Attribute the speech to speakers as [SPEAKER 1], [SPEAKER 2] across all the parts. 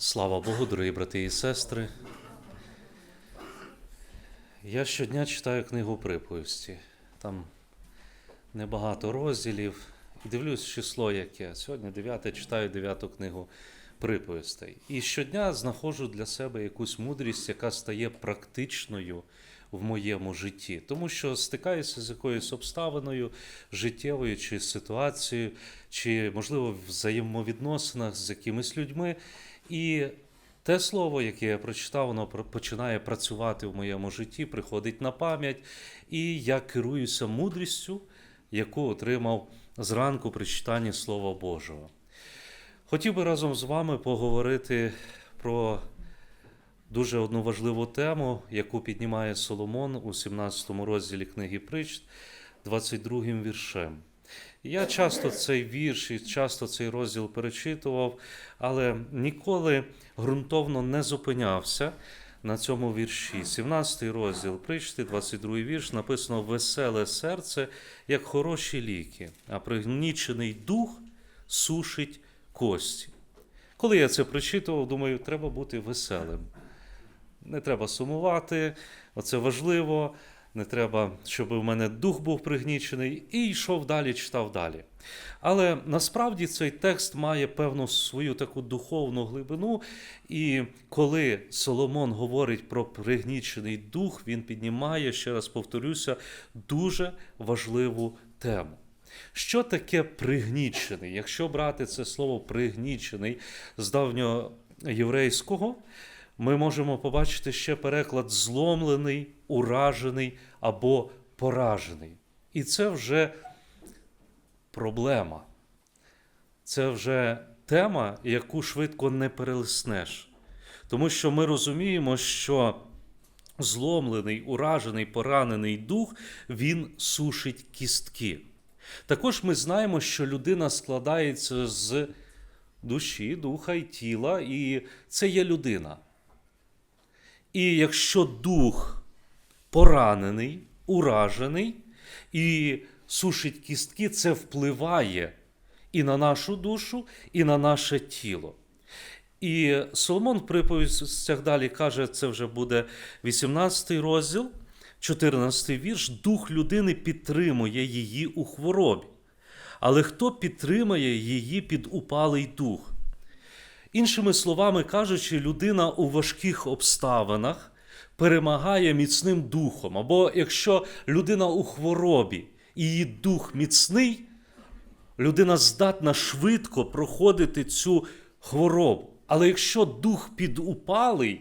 [SPEAKER 1] Слава Богу, дорогі брати і сестри. Я щодня читаю книгу приповісті. Там небагато розділів. Дивлюсь число яке. Сьогодні 9 читаю 9 книгу приповістей. І щодня знаходжу для себе якусь мудрість, яка стає практичною в моєму житті. Тому що стикаюся з якоюсь обставиною життєвою чи ситуацією, чи, можливо, в взаємовідносинах з якимись людьми. І те слово, яке я прочитав, воно починає працювати в моєму житті, приходить на пам'ять, і я керуюся мудрістю, яку отримав зранку при читанні Слова Божого. Хотів би разом з вами поговорити про дуже одну важливу тему, яку піднімає Соломон у 17 розділі книги Притч, 22 віршем. Я часто цей вірш і часто цей розділ перечитував, але ніколи ґрунтовно не зупинявся на цьому вірші. 17 розділ причти, 22 вірш, написано Веселе серце, як хороші ліки, а пригнічений дух сушить кості. Коли я це прочитував, думаю, треба бути веселим. Не треба сумувати, оце важливо. Не треба, щоб у мене дух був пригнічений, і йшов далі, читав далі. Але насправді цей текст має певну свою таку духовну глибину, і коли Соломон говорить про пригнічений дух, він піднімає, ще раз повторюся, дуже важливу тему. Що таке пригнічений? Якщо брати це слово пригнічений з давньоєврейського, ми можемо побачити ще переклад зломлений, уражений або поражений. І це вже проблема. Це вже тема, яку швидко не перелиснеш. Тому що ми розуміємо, що зломлений, уражений, поранений дух, він сушить кістки. Також ми знаємо, що людина складається з душі, духа і тіла, і це є людина. І якщо дух поранений, уражений і сушить кістки, це впливає і на нашу душу, і на наше тіло. І Соломон в приповістях далі каже, це вже буде 18 розділ, 14 вірш. Дух людини підтримує її у хворобі. Але хто підтримує її під упалий дух? Іншими словами кажучи, людина у важких обставинах перемагає міцним духом. Або якщо людина у хворобі і її дух міцний, людина здатна швидко проходити цю хворобу. Але якщо дух підупалий,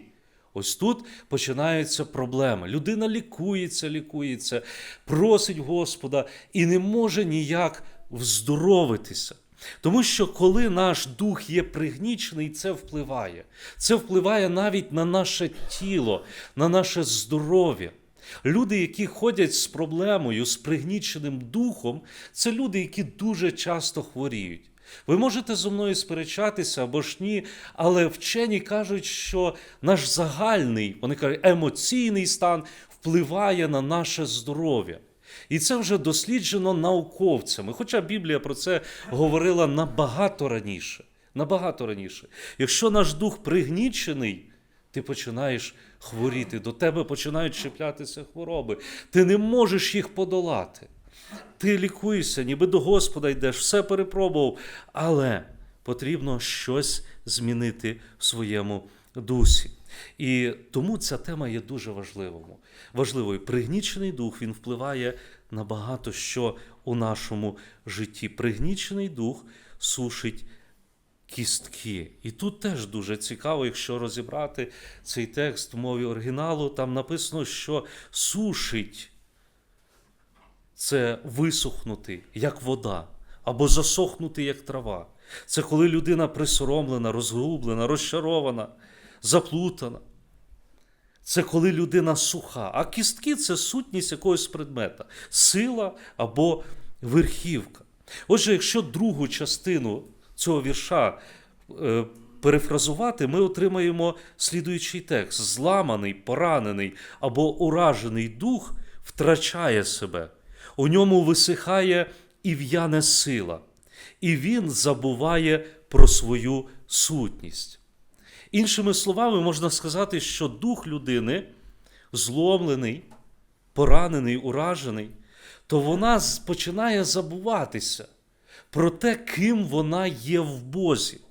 [SPEAKER 1] ось тут починаються проблеми. Людина лікується, лікується, просить Господа і не може ніяк вздоровитися. Тому що коли наш дух є пригнічений, це впливає. Це впливає навіть на наше тіло, на наше здоров'я. Люди, які ходять з проблемою, з пригніченим духом, це люди, які дуже часто хворіють. Ви можете зі мною сперечатися або ж ні, але вчені кажуть, що наш загальний, вони кажуть, емоційний стан впливає на наше здоров'я. І це вже досліджено науковцями. Хоча Біблія про це говорила набагато раніше. Набагато раніше. Якщо наш дух пригнічений, ти починаєш хворіти, до тебе починають чіплятися хвороби. Ти не можеш їх подолати. Ти лікуєшся, ніби до Господа йдеш, все перепробував, але потрібно щось змінити в своєму дусі. І тому ця тема є дуже важливою. важливою. Пригнічений дух він впливає на багато що у нашому житті. Пригнічений дух сушить кістки. І тут теж дуже цікаво, якщо розібрати цей текст в мові оригіналу, там написано, що сушить це висохнути, як вода, або засохнути, як трава. Це коли людина присоромлена, розгублена, розчарована, заплутана. Це коли людина суха, а кістки це сутність якогось предмета, сила або верхівка. Отже, якщо другу частину цього вірша е, перефразувати, ми отримаємо слідуючий текст: зламаний, поранений або уражений дух втрачає себе, у ньому висихає і в'яне сила, і він забуває про свою сутність. Іншими словами, можна сказати, що дух людини зломлений, поранений, уражений, то вона починає забуватися про те, ким вона є в Бозі.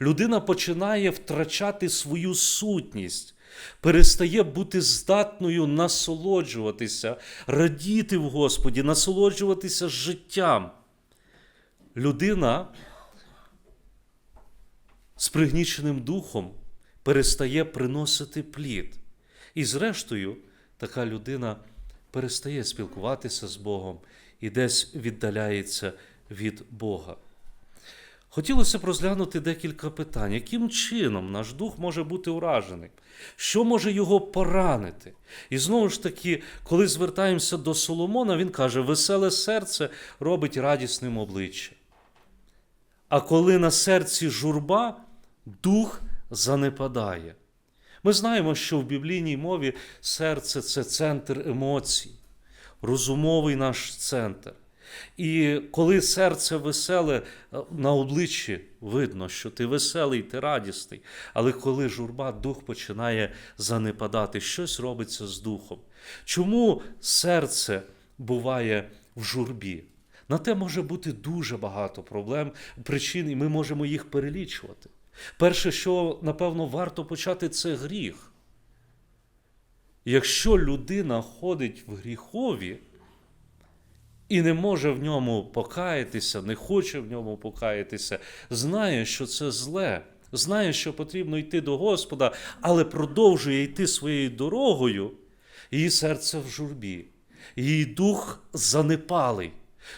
[SPEAKER 1] Людина починає втрачати свою сутність, перестає бути здатною насолоджуватися, радіти в Господі, насолоджуватися життям. Людина з пригніченим духом перестає приносити плід. І зрештою, така людина перестає спілкуватися з Богом і десь віддаляється від Бога. Хотілося б розглянути декілька питань. Яким чином наш дух може бути уражений? Що може його поранити? І знову ж таки, коли звертаємося до Соломона, він каже: веселе серце робить радісним обличчя. А коли на серці журба, дух занепадає. Ми знаємо, що в біблійній мові серце це центр емоцій, розумовий наш центр. І коли серце веселе, е, на обличчі видно, що ти веселий, ти радісний. Але коли журба, дух починає занепадати, щось робиться з духом. Чому серце буває в журбі? На те може бути дуже багато проблем, причин, і ми можемо їх перелічувати. Перше, що напевно варто почати, це гріх. Якщо людина ходить в гріхові і не може в ньому покаятися, не хоче в ньому покаятися, знає, що це зле, знає, що потрібно йти до Господа, але продовжує йти своєю дорогою, її серце в журбі, її дух занепалий,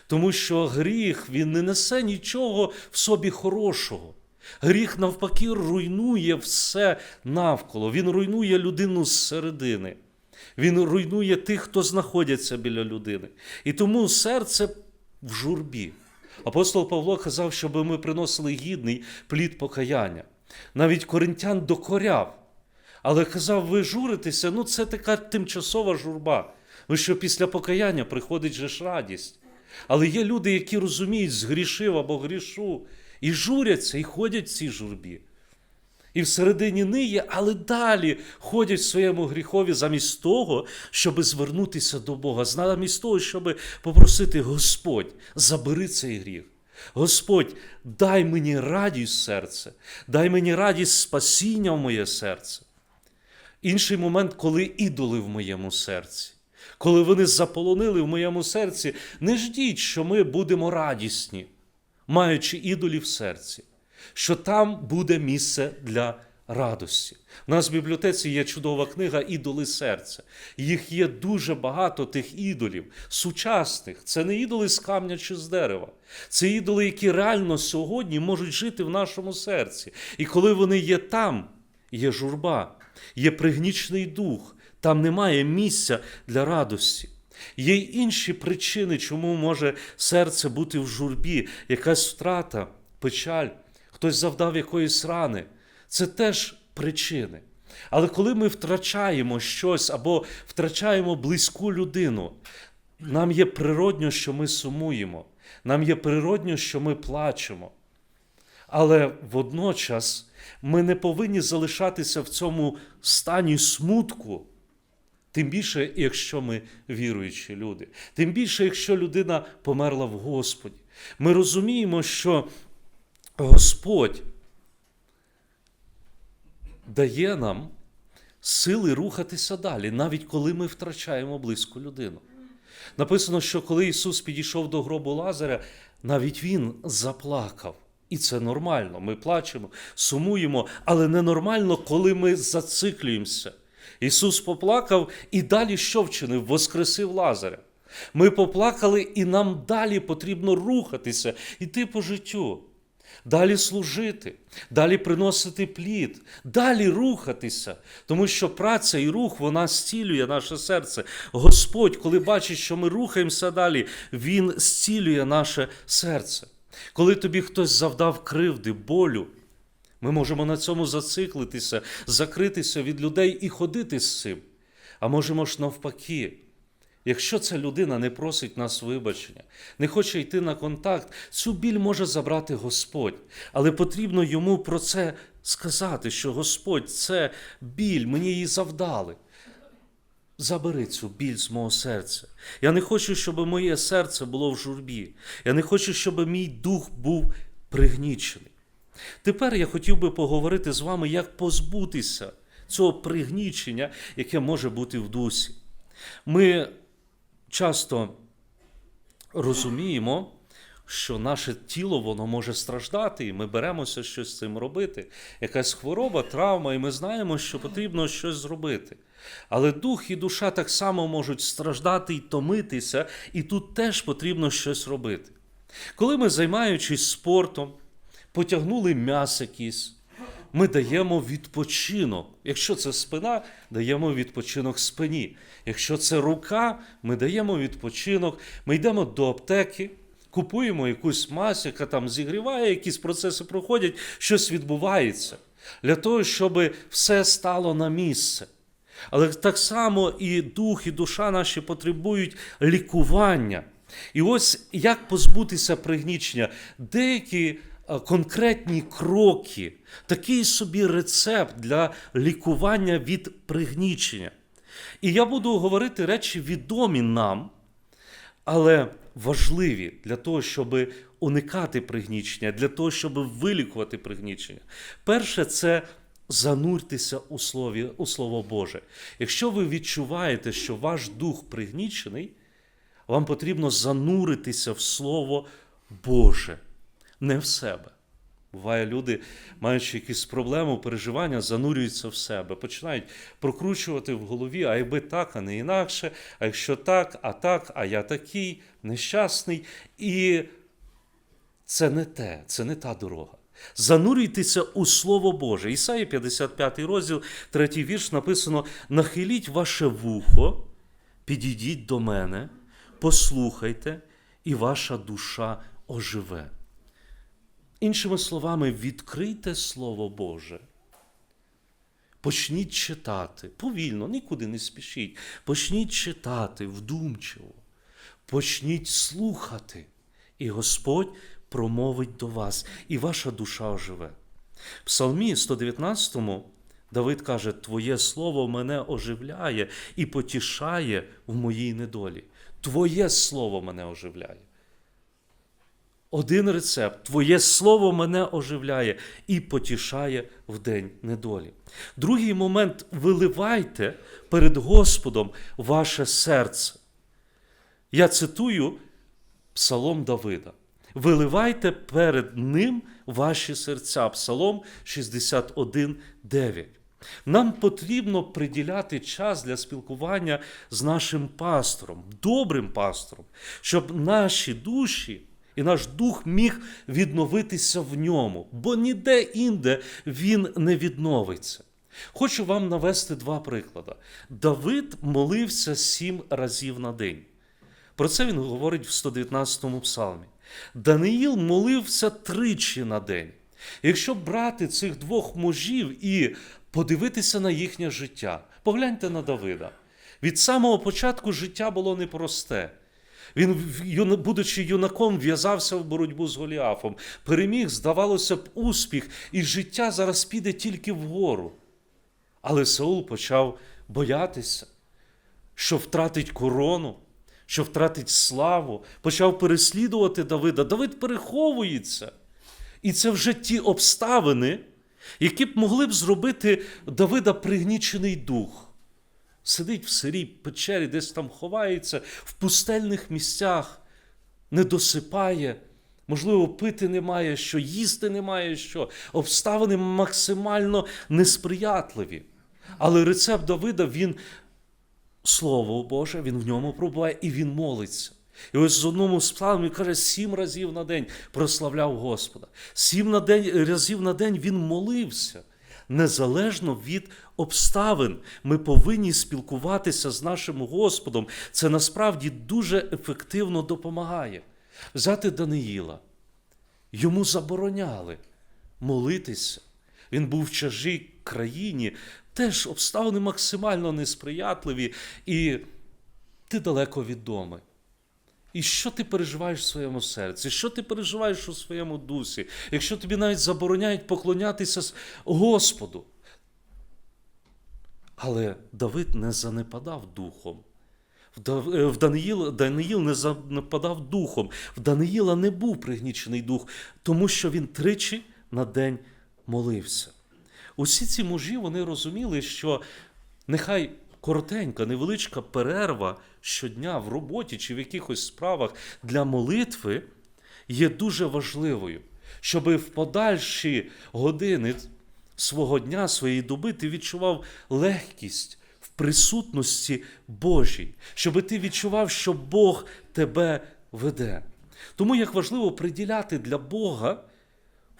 [SPEAKER 1] тому що гріх він не несе нічого в собі хорошого. Гріх навпаки руйнує все навколо. Він руйнує людину зсередини. Він руйнує тих, хто знаходяться біля людини. І тому серце в журбі. Апостол Павло казав, щоб ми приносили гідний плід покаяння. Навіть коринтян докоряв. Але казав, ви журитеся, ну це така тимчасова журба. Ну що після покаяння приходить же ж радість. Але є люди, які розуміють, згрішив або грішу, і журяться, і ходять в цій журбі. І всередині ниє, але далі ходять в своєму гріхові замість того, щоб звернутися до Бога, замість того, щоб попросити Господь, забери цей гріх. Господь, дай мені радість серце, дай мені радість спасіння в моє серце. Інший момент, коли ідоли в моєму серці. Коли вони заполонили в моєму серці, не ждіть, що ми будемо радісні, маючи ідолів в серці, що там буде місце для радості. У нас в бібліотеці є чудова книга Ідоли серця. Їх є дуже багато тих ідолів, сучасних. Це не ідоли з камня чи з дерева. Це ідоли, які реально сьогодні можуть жити в нашому серці. І коли вони є там, є журба, є пригнічний дух, там немає місця для радості. Є й інші причини, чому може серце бути в журбі, якась втрата, печаль, хтось завдав якоїсь рани. Це теж причини. Але коли ми втрачаємо щось або втрачаємо близьку людину, нам є природньо, що ми сумуємо, нам є природньо, що ми плачемо. Але водночас ми не повинні залишатися в цьому стані смутку. Тим більше, якщо ми віруючі люди, тим більше, якщо людина померла в Господі. Ми розуміємо, що Господь дає нам сили рухатися далі, навіть коли ми втрачаємо близьку людину. Написано, що коли Ісус підійшов до гробу Лазаря, навіть Він заплакав. І це нормально. Ми плачемо, сумуємо, але ненормально, коли ми зациклюємося. Ісус поплакав і далі що вчинив? Воскресив Лазаря. Ми поплакали, і нам далі потрібно рухатися, йти по життю, далі служити, далі приносити плід, далі рухатися, тому що праця і рух вона зцілює наше серце. Господь, коли бачить, що ми рухаємося далі, Він зцілює наше серце. Коли тобі хтось завдав кривди, болю, ми можемо на цьому зациклитися, закритися від людей і ходити з цим. А можемо ж навпаки Якщо ця людина не просить нас вибачення, не хоче йти на контакт, цю біль може забрати Господь. Але потрібно йому про це сказати, що Господь, це біль, мені її завдали. Забери цю біль з мого серця. Я не хочу, щоб моє серце було в журбі. Я не хочу, щоб мій дух був пригнічений. Тепер я хотів би поговорити з вами, як позбутися цього пригнічення, яке може бути в дусі. Ми часто розуміємо, що наше тіло воно може страждати, і ми беремося щось з цим робити. Якась хвороба, травма, і ми знаємо, що потрібно щось зробити. Але дух і душа так само можуть страждати і томитися, і тут теж потрібно щось робити. Коли ми, займаючись спортом, потягнули м'яс якийсь, ми даємо відпочинок. Якщо це спина, даємо відпочинок спині. Якщо це рука, ми даємо відпочинок, ми йдемо до аптеки, купуємо якусь мазь, яка там зігріває, якісь процеси проходять, щось відбувається для того, щоб все стало на місце. Але так само і дух, і душа наші потребують лікування. І ось як позбутися пригнічення, деякі конкретні кроки, такий собі рецепт для лікування від пригнічення. І я буду говорити речі відомі нам, але важливі для того, щоб уникати пригнічення, для того, щоб вилікувати пригнічення. Перше, це зануртеся у слові, у Слово Боже. Якщо ви відчуваєте, що ваш дух пригнічений, вам потрібно зануритися в Слово Боже, не в себе. Буває, люди, маючи якісь проблеми, переживання, занурюються в себе, починають прокручувати в голові, а якби так, а не інакше, а якщо так, а так, а я такий, нещасний. І це не те, це не та дорога. Занурюйтеся у Слово Боже. Ісаї 55 розділ, 3 вірш написано: Нахиліть ваше вухо, підійдіть до мене, послухайте, і ваша душа оживе. Іншими словами, відкрийте Слово Боже. Почніть читати повільно, нікуди не спішіть. Почніть читати вдумчиво, почніть слухати, і Господь промовить до вас, і ваша душа оживе. В Псалмі 119 Давид каже: Твоє слово мене оживляє і потішає в моїй недолі. Твоє слово мене оживляє. Один рецепт. Твоє слово мене оживляє і потішає в день недолі. Другий момент виливайте перед Господом ваше серце. Я цитую Псалом Давида. Виливайте перед Ним ваші серця. Псалом 61, 9. Нам потрібно приділяти час для спілкування з нашим пастором, добрим пастором, щоб наші душі і наш дух міг відновитися в ньому, бо ніде інде він не відновиться. Хочу вам навести два приклади. Давид молився сім разів на день. Про це він говорить в 119 псалмі. Даниїл молився тричі на день. Якщо брати цих двох мужів і подивитися на їхнє життя, погляньте на Давида. Від самого початку життя було непросте. Він, будучи юнаком, в'язався в боротьбу з Голіафом, переміг, здавалося б, успіх, і життя зараз піде тільки вгору. Але Саул почав боятися, що втратить корону, що втратить славу, почав переслідувати Давида. Давид переховується. І це вже ті обставини, які б могли б зробити Давида пригнічений дух. Сидить в сирій печері, десь там ховається, в пустельних місцях, не досипає, можливо, пити немає що, їсти немає що. Обставини максимально несприятливі. Але рецепт Давида, він, Слово Боже, він в ньому пробуває і він молиться. І ось з одному з псалмів каже, сім разів на день прославляв Господа. Сім на день, разів на день він молився. Незалежно від обставин, ми повинні спілкуватися з нашим Господом. Це насправді дуже ефективно допомагає. Взяти Даниїла. Йому забороняли молитися. Він був в чужій країні, теж обставини максимально несприятливі. І ти далеко від дому. І що ти переживаєш в своєму серці? Що ти переживаєш у своєму дусі? Якщо тобі навіть забороняють поклонятися Господу. Але Давид не занепадав духом. В е, В Даниїл, Даниїл не занепадав духом. В Даниїла не був пригнічений дух, тому що він тричі на день молився. Усі ці мужі вони розуміли, що нехай коротенька, невеличка перерва щодня в роботі чи в якихось справах для молитви є дуже важливою, щоб в подальші години свого дня, своєї доби ти відчував легкість в присутності Божій, щоб ти відчував, що Бог тебе веде. Тому як важливо приділяти для Бога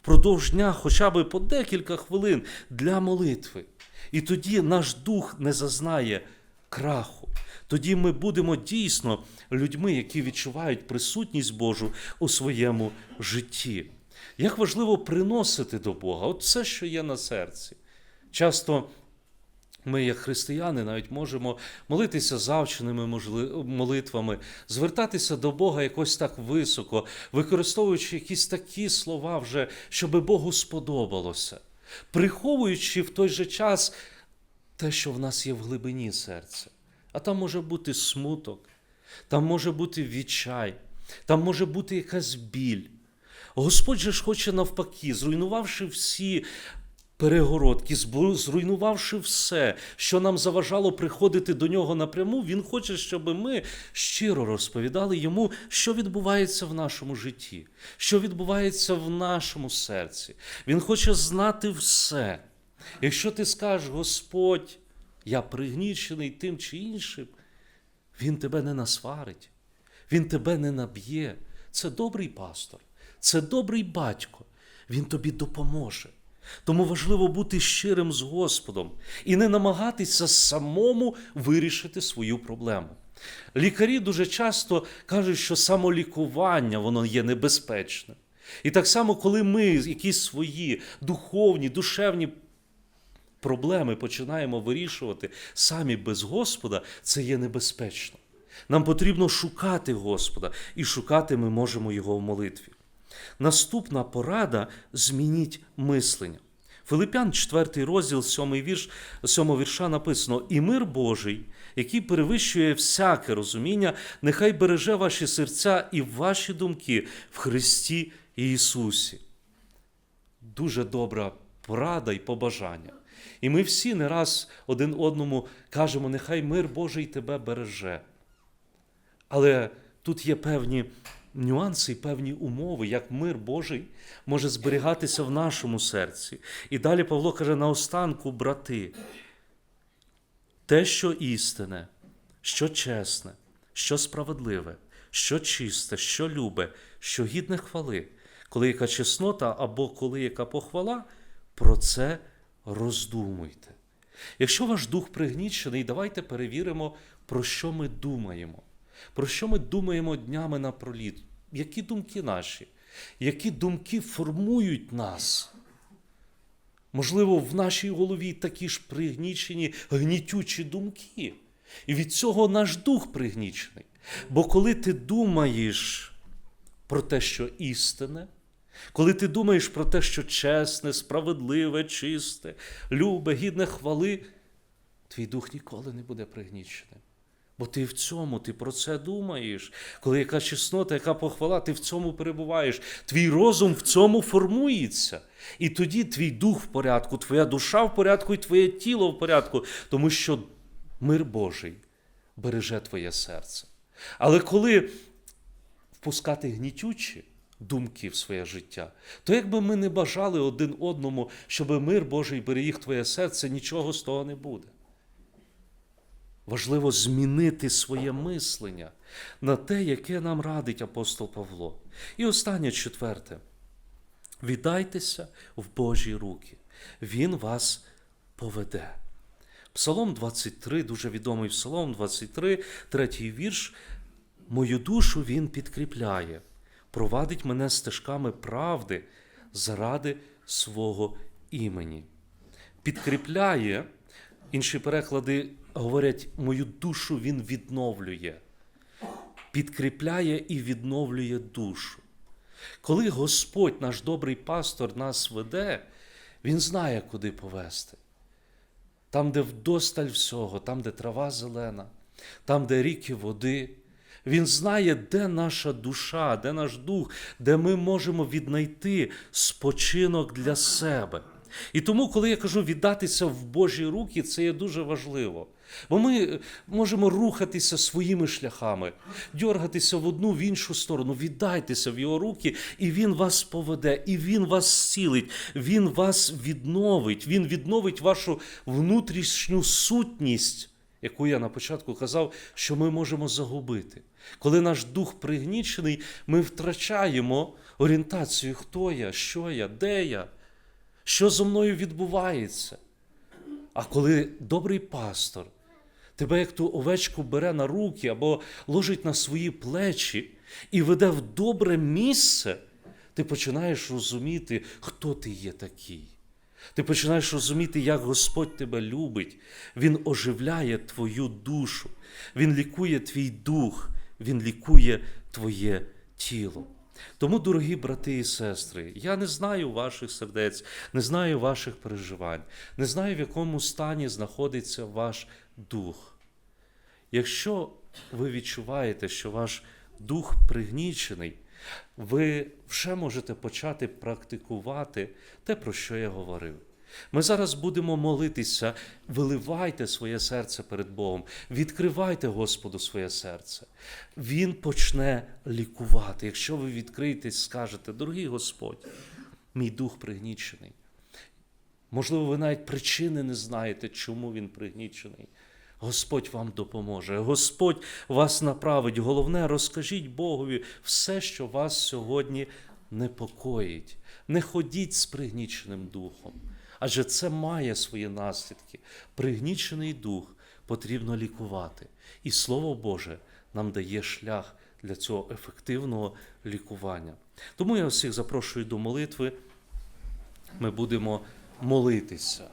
[SPEAKER 1] впродовж дня хоча б по декілька хвилин для молитви. І тоді наш дух не зазнає краху. Тоді ми будемо дійсно людьми, які відчувають присутність Божу у своєму житті. Як важливо приносити до Бога от все, що є на серці. Часто ми, як християни, навіть можемо молитися завченими молитвами, звертатися до Бога якось так високо, використовуючи якісь такі слова вже, щоб Богу сподобалося, приховуючи в той же час те, що в нас є в глибині серця. А там може бути смуток, там може бути відчай, там може бути якась біль. Господь же ж хоче навпаки, зруйнувавши всі перегородки, зруйнувавши все, що нам заважало приходити до нього напряму, Він хоче, щоб ми щиро розповідали йому, що відбувається в нашому житті, що відбувається в нашому серці. Він хоче знати все. Якщо ти скажеш, Господь, я пригнічений тим чи іншим, він тебе не насварить, він тебе не наб'є. Це добрий пастор, це добрий батько. Він тобі допоможе. Тому важливо бути щирим з Господом і не намагатися самому вирішити свою проблему. Лікарі дуже часто кажуть, що самолікування воно є небезпечним. І так само, коли ми якісь свої духовні, душевні проблеми починаємо вирішувати самі без Господа, це є небезпечно. Нам потрібно шукати Господа, і шукати ми можемо Його в молитві. Наступна порада змініть мислення. Филипян, 4 розділ, 7 вірш, 7 вірша написано: І мир Божий, який перевищує всяке розуміння, нехай береже ваші серця і ваші думки в Христі Ісусі. Дуже добра порада і побажання. І ми всі не раз один одному кажемо, нехай мир Божий тебе береже. Але тут є певні нюанси і певні умови, як мир Божий може зберігатися в нашому серці. І далі Павло каже: наостанку, брати, те, що істине, що чесне, що справедливе, що чисте, що любе, що гідне хвали, коли яка чеснота або коли яка похвала, про це роздумуйте. Якщо ваш дух пригнічений, давайте перевіримо, про що ми думаємо. Про що ми думаємо днями напроліт? Які думки наші? Які думки формують нас? Можливо, в нашій голові такі ж пригнічені, гнітючі думки. І від цього наш дух пригнічений. Бо коли ти думаєш про те, що істинне, коли ти думаєш про те, що чесне, справедливе, чисте, любе, гідне хвали, твій дух ніколи не буде пригніченим. Бо ти в цьому, ти про це думаєш. Коли яка чеснота, яка похвала, ти в цьому перебуваєш. Твій розум в цьому формується. І тоді твій дух в порядку, твоя душа в порядку і твоє тіло в порядку, тому що мир Божий береже твоє серце. Але коли впускати гнітючі думки в своє життя, то якби ми не бажали один одному, щоб мир Божий беріг твоє серце, нічого з того не буде. Важливо змінити своє мислення на те, яке нам радить апостол Павло. І останнє четверте. Віддайтеся в Божі руки. Він вас поведе. Псалом 23, дуже відомий Псалом 23, третій вірш. Мою душу він підкріпляє, провадить мене стежками правди заради свого імені. Підкріпляє, інші переклади говорять, мою душу він відновлює, підкріпляє і відновлює душу. Коли Господь, наш добрий пастор, нас веде, Він знає, куди повести. Там, де вдосталь всього, там, де трава зелена, там, де ріки води. Він знає, де наша душа, де наш дух, де ми можемо віднайти спочинок для себе. І тому, коли я кажу віддатися в Божі руки, це є дуже важливо. Бо ми можемо рухатися своїми шляхами, дьоргатися в одну в іншу сторону, віддайтеся в його руки, і він вас поведе, і він вас зцілить, він вас відновить, він відновить вашу внутрішню сутність, яку я на початку казав, що ми можемо загубити. Коли наш дух пригнічений, ми втрачаємо орієнтацію, хто я, що я, де я, що зо мною відбувається. А коли добрий пастор тебе, як ту овечку, бере на руки або ложить на свої плечі і веде в добре місце, ти починаєш розуміти, хто ти є такий. Ти починаєш розуміти, як Господь тебе любить. Він оживляє твою душу, Він лікує твій дух, Він лікує твоє тіло. Тому, дорогі брати і сестри, я не знаю ваших сердець, не знаю ваших переживань, не знаю, в якому стані знаходиться ваш дух. Якщо ви відчуваєте, що ваш дух пригнічений, ви вже можете почати практикувати те, про що я говорив. Ми зараз будемо молитися, виливайте своє серце перед Богом, відкривайте Господу своє серце. Він почне лікувати. Якщо ви відкриєтесь, скажете, дорогий Господь, мій дух пригнічений. Можливо, ви навіть причини не знаєте, чому він пригнічений. Господь вам допоможе, Господь вас направить. Головне, розкажіть Богові все, що вас сьогодні непокоїть. Не ходіть з пригніченим духом, адже це має свої наслідки. Пригнічений дух потрібно лікувати. І Слово Боже нам дає шлях для цього ефективного лікування. Тому я всіх запрошую до молитви. Ми будемо молитися.